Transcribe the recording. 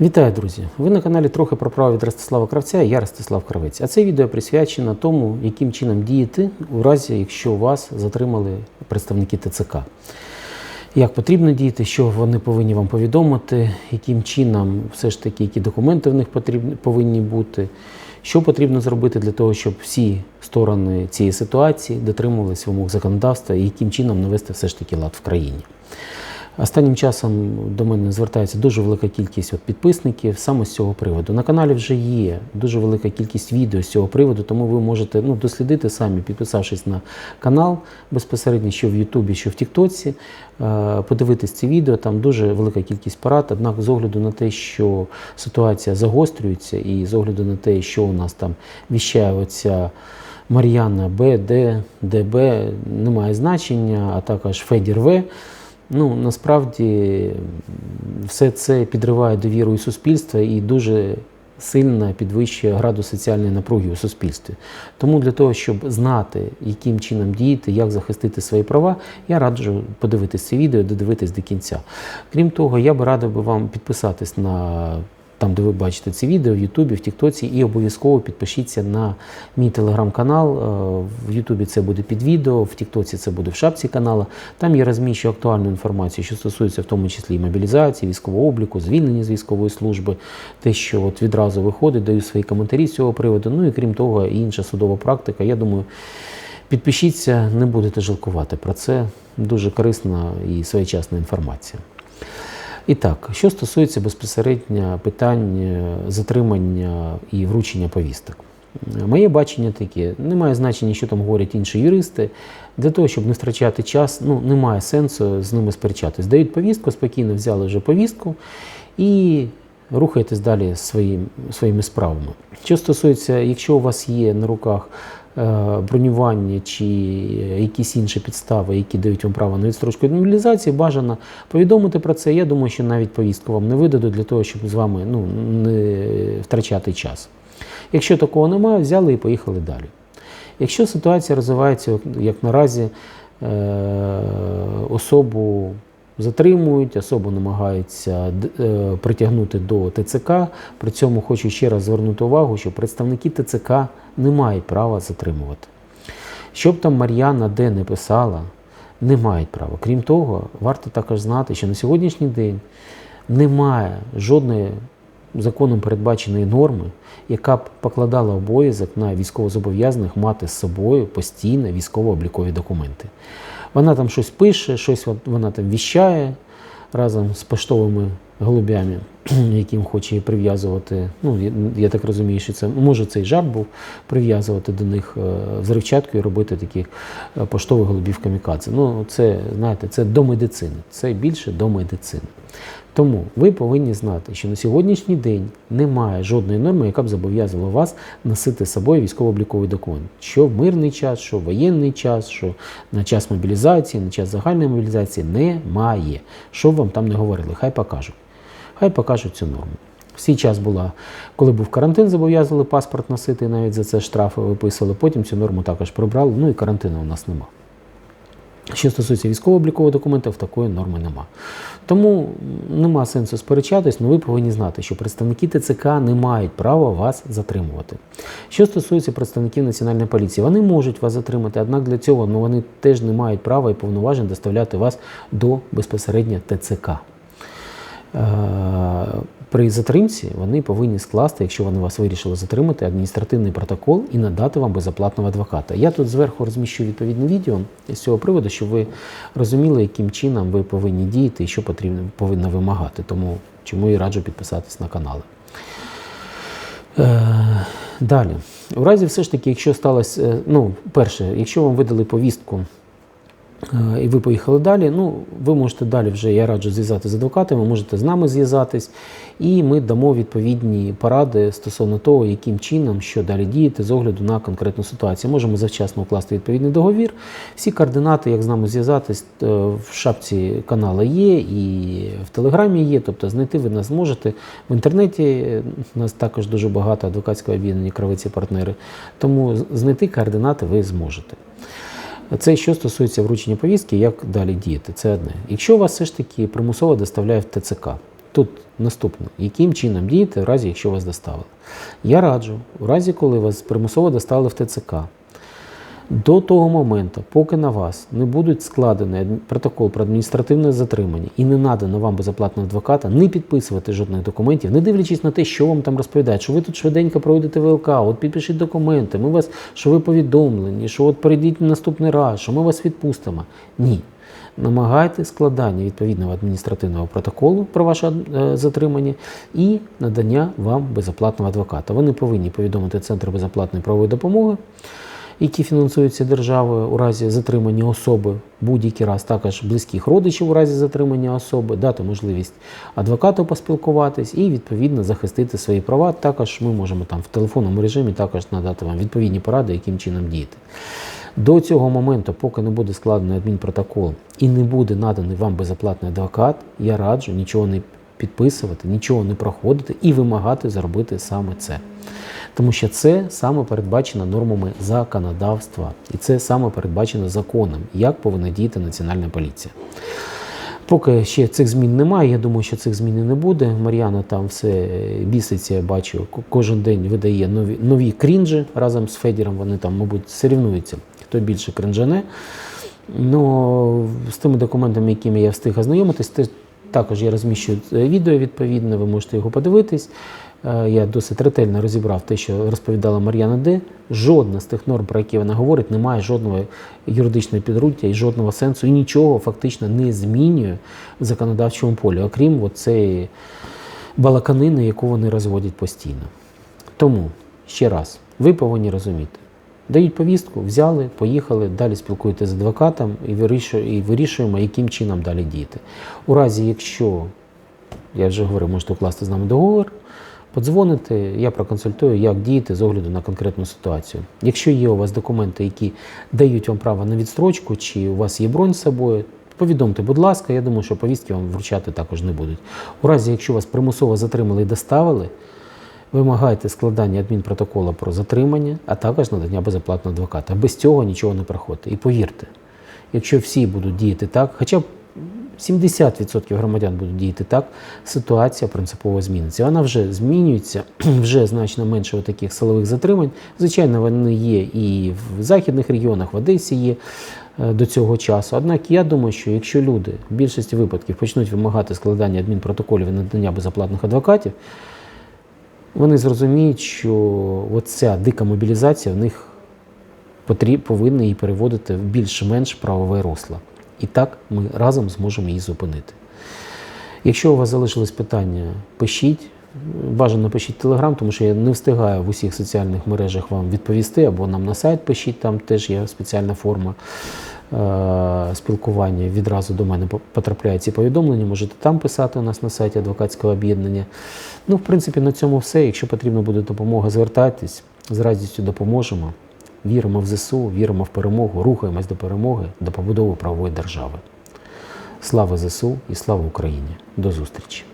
Вітаю, друзі! Ви на каналі трохи про право від Ростислава Кравця. Я Ростислав Кравець. А це відео присвячено тому, яким чином діяти у разі, якщо вас затримали представники ТЦК. Як потрібно діяти, що вони повинні вам повідомити, яким чином все ж таки, які документи в них потрібні, повинні бути, що потрібно зробити для того, щоб всі сторони цієї ситуації дотримувалися вимог законодавства і яким чином навести все ж таки лад в країні. Останнім часом до мене звертається дуже велика кількість от підписників саме з цього приводу. На каналі вже є дуже велика кількість відео з цього приводу, тому ви можете ну, дослідити самі, підписавшись на канал безпосередньо, що в Ютубі, що в Тіктоці, е, подивитись ці відео. Там дуже велика кількість порад. Однак, з огляду на те, що ситуація загострюється, і з огляду на те, що у нас там віщає оця Мар'яна Б, Д, ДБ, немає значення, а також Федір В. Ну, насправді все це підриває довіру і суспільства і дуже сильно підвищує градус соціальної напруги у суспільстві. Тому для того, щоб знати, яким чином діяти, як захистити свої права, я раджу подивитись це відео, додивитись до кінця. Крім того, я би радив би вам підписатись на там, де ви бачите це відео, в Ютубі, в Тіктоці, і обов'язково підпишіться на мій телеграм-канал. Е, В Ютубі це буде під відео, в Тіктоці це буде в шапці каналу. Там я розміщу актуальну інформацію, що стосується в тому числі мобілізації, військового обліку, звільнення з військової служби, те, що от відразу виходить, даю свої коментарі з цього приводу. Ну і крім того, інша судова практика. Я думаю, підпишіться, не будете жалкувати про це. Дуже корисна і своєчасна інформація. І так, що стосується безпосередньо питань е, затримання і вручення повісток. Моє бачення таке, немає значення, що там говорять інші юристи. Для того, щоб не втрачати час, ну немає сенсу з ними сперечатись. Дають повістку, спокійно взяли вже повістку і рухаєтесь далі своїм, своїми справами. Що стосується, якщо у вас є на руках е, бронювання чи якісь інші підстави, які дають вам право на відстрочку від мобілізації, бажано повідомити про це. Я думаю, що навіть повістку вам не видадуть для того, щоб з вами ну, не втрачати час. Якщо такого немає, взяли і поїхали далі. Якщо ситуація розвивається, як наразі, е, особу затримують, особу намагаються е, притягнути до ТЦК. При цьому хочу ще раз звернути увагу, що представники ТЦК не мають права затримувати. Щоб там Мар'яна де не писала, не мають права. Крім того, варто також знати, що на сьогоднішній день немає жодної законом передбаченої норми, яка б покладала обов'язок на військовозобов'язаних мати з собою постійно військово-облікові документи. Вона там щось пише, щось вона там віщає разом з поштовими голубями, яким хоче прив'язувати. Ну, я, так розумію, що це може цей жарт був прив'язувати до них е, взривчатку і робити таких е, поштових голубів камікадзе. Ну, це, знаєте, це до медицини. Це більше до медицини. Тому ви повинні знати, що на сьогоднішній день немає жодної норми, яка б зобов'язувала вас носити з собою військово-обліковий документ. Що в мирний час, що в воєнний час, що на час мобілізації, на час загальної мобілізації немає. Що б вам там не говорили, хай покажуть. Хай покажуть цю норму. Всі час була, коли був карантин, зобов'язували паспорт носити, навіть за це штрафи виписували. Потім цю норму також прибрали, ну і карантину у нас нема. Що стосується військово-облікових документів, такої норми нема. Тому нема сенсу сперечатись, але ви повинні знати, що представники ТЦК не мають права вас затримувати. Що стосується представників Національної поліції, вони можуть вас затримати, однак для цього ну, вони теж не мають права і повноважень доставляти вас до безпосередньо ТЦК. При затримці вони повинні скласти, якщо вони вас вирішили затримати, адміністративний протокол і надати вам безоплатного адвоката. Я тут зверху розміщу відповідне відео з цього приводу, щоб ви розуміли, яким чином ви повинні діяти і що потрібно повинно вимагати. Тому чому і раджу підписатись на канали. Е, Далі, у разі все ж таки, якщо сталося, е, ну, перше, якщо вам видали повістку і ви поїхали далі. Ну, ви можете далі вже, я раджу зв'язати з адвокатами, можете з нами зв'язатись, і ми дамо відповідні поради стосовно того, яким чином, що далі діяти з огляду на конкретну ситуацію. Можемо завчасно укласти відповідний договір. Всі координати, як з нами зв'язатись, е, в шапці каналу є і в телеграмі є. Тобто знайти ви нас зможете. В інтернеті е, нас також дуже багато адвокатського об'єднання кравиці партнери. Тому знайти координати ви зможете. Це що стосується вручення повістки, як далі діяти. Це одне. Якщо вас все ж таки примусово доставляє в ТЦК, Тут наступне, яким чином діяти в разі, якщо вас доставили. Я раджу, у разі, коли вас примусово доставили в ТЦК, до того моменту, поки на вас не будуть складені протокол про адміністративне затримання і не надано вам безоплатного адвоката, не підписувати жодних документів, не дивлячись на те, що вам там розповідають, що ви тут швиденько пройдете ВЛК, от підпишіть документи, ми вас, що ви повідомлені, що от перейдіть на наступний раз, що ми вас відпустимо. Ні. Намагайте складання відповідного адміністративного протоколу про ваше е, затримання і надання вам безоплатного адвоката. Вони повинні повідомити Центр безоплатної правової допомоги які фінансуються державою у разі затримання особи будь-який раз, також близьких родичів у разі затримання особи, дати можливість адвокату поспілкуватись і відповідно захистити свої права. Також ми можемо там в телефонному режимі також надати вам відповідні поради, яким чином діяти. До цього моменту, поки не буде складений адмінпротокол і не буде наданий вам безоплатний адвокат, я раджу нічого не підписувати, нічого не проходити і вимагати зробити саме це. Тому що це саме передбачено нормами законодавства, і це саме передбачено законом, як повинна діяти Національна поліція. Поки ще цих змін немає, я думаю, що цих змін і не буде. Мар'яна там все біситься, я бачу, кожен день видає нові, нові крінжі разом з Федіром. Вони там, мабуть, сорівнуються, хто більше кринжане. Ну, з тими документами, якими я встиг ознайомитись, також я розміщую е, відео відповідне, ви можете його подивитись. Е, Я досить ретельно розібрав те, що розповідала Мар'яна Д. Жодна з тих норм, про які вона говорить, не має жодного юридичного підґрунтя і жодного сенсу, і нічого фактично не змінює в законодавчому полі, окрім цієї балаканини, яку вони розводять постійно. Тому ще раз, ви повинні розуміти. Дають повістку, взяли, поїхали, далі спілкуєтеся з адвокатом і вирішуємо, яким чином далі діяти. У разі, якщо, я вже говорив, можете укласти з нами договор, подзвоните, я проконсультую, як діяти з огляду на конкретну ситуацію. Якщо є у вас документи, які дають вам право на відстрочку, чи у вас є бронь з собою, повідомте, будь ласка, я думаю, що повістки вам вручати також не будуть. У разі, якщо вас примусово затримали і доставили, Вимагайте складання адмінпротокола про затримання, а також надання безоплатного адвоката. Без цього нічого не проходить. І повірте, якщо всі будуть діяти так, хоча б 70% громадян будуть діяти так, ситуація принципово зміниться. Вона вже змінюється, вже значно менше таких силових затримань. Звичайно, вони є і в західних регіонах, в Одесі є е, до цього часу. Однак я думаю, що якщо люди в більшості випадків почнуть вимагати складання адмінпротоколів і надання безоплатних адвокатів, вони зрозуміють, що оця дика мобілізація в них потріб, повинна її переводити в більш-менш правове русло. І так ми разом зможемо її зупинити. Якщо у вас залишились питання, пишіть. Бажано пишіть Телеграм, тому що я не встигаю в усіх соціальних мережах вам відповісти, або нам на сайт пишіть, там теж є спеціальна форма е- спілкування. Відразу до мене по- потрапляють ці повідомлення. Можете там писати у нас на сайті адвокатського об'єднання. Ну, в принципі, на цьому все. Якщо потрібна буде допомога, звертайтесь, з радістю допоможемо. Віримо в ЗСУ, віримо в перемогу, рухаємось до перемоги, до побудови правової держави. Слава ЗСУ і слава Україні! До зустрічі!